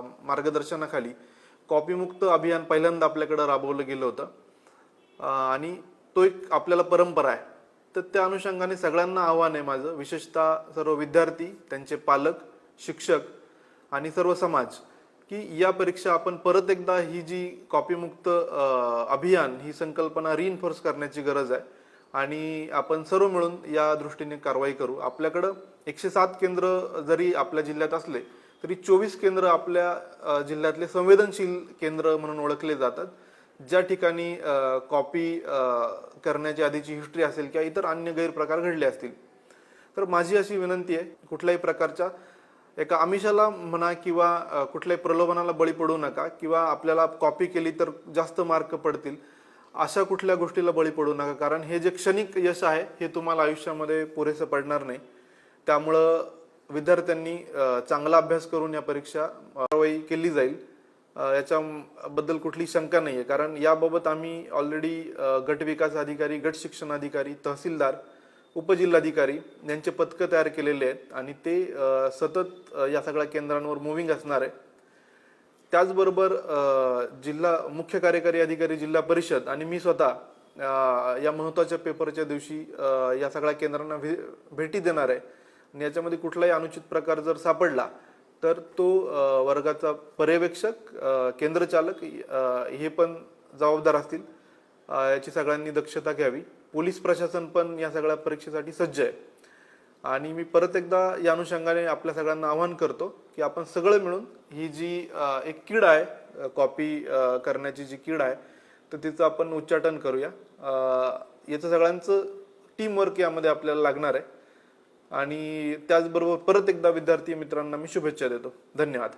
मार्गदर्शनाखाली कॉपीमुक्त अभियान पहिल्यांदा आपल्याकडं राबवलं गेलं होतं. आणि तो एक आपल्याला परंपरा आहे. तर त्या अनुषंगाने सगळ्यांना आव्हान आहे माझं विशेषतः सर्व विद्यार्थी त्यांचे पालक शिक्षक आणि सर्व समाज की या परीक्षा आपण परत एकदा ही जी कॉपीमुक्त अभियान ही संकल्पना रिइन्फोर्स करण्याची गरज आहे. आणि आपण सर्व मिळून या दृष्टीने कारवाई करू. आपल्याकडं एकशे सात केंद्र जरी आपल्या जिल्ह्यात असले तरी चोवीस केंद्र आपल्या जिल्ह्यातले संवेदनशील केंद्र म्हणून ओळखले जातात. ज्या ठिकाणी कॉपी करण्याची आधीची हिस्ट्री असेल किंवा इतर अन्य गैरप्रकार घडले असतील. तर माझी अशी विनंती आहे कुठल्याही प्रकारच्या एका आमिषाला म्हणा किंवा कुठल्याही प्रलोभनाला बळी पडू नका किंवा आपल्याला कॉपी केली तर जास्त मार्क पडतील अशा कुठल्या गोष्टीला बळी पडू नका. कारण हे जे क्षणिक यश आहे हे तुम्हाला आयुष्यामध्ये पुरेसं पडणार नाही. त्यामुळं विद्यार्थ्यांनी चांगला अभ्यास करून या परीक्षा कारवाई केली जाईल. याच्याबद्दल कुठली शंका नाही आहे कारण याबाबत आम्ही ऑलरेडी गट विकास अधिकारी गट शिक्षण अधिकारी तहसीलदार उपजिल्हाधिकारी यांचे पथकं तयार केलेले आहेत आणि ते सतत या सगळ्या केंद्रांवर मुव्हिंग असणार आहे. त्याचबरोबर जिल्हा मुख्य कार्यकारी अधिकारी जिल्हा परिषद आणि मी स्वतः या महत्त्वाच्या पेपरच्या दिवशी या सगळ्या केंद्रांना भे- भेटी देणार आहे. आणि याच्यामध्ये कुठलाही अनुचित प्रकार जर सापडला तर तो वर्गाचा पर्यवेक्षक केंद्रचालक हे पण जबाबदार असतील. याची सगळ्यांनी दक्षता घ्यावी. पोलीस प्रशासन पण या सगळ्या परीक्षेसाठी सज्ज आहे. आणि मी परत एकदा या अनुषंगाने आपल्या सगळ्यांना आवाहन करतो की आपण सगळं मिळून ही जी एक कीड आहे कॉपी करण्याची जी कीड आहे तर तिचं आपण उच्चाटन करूया. याचं सगळ्यांचं टीमवर्क यामध्ये आपल्याला लागणार आहे. आणि त्याचबरोबर परत एकदा विद्यार्थी मित्रांना मी शुभेच्छा देतो. धन्यवाद.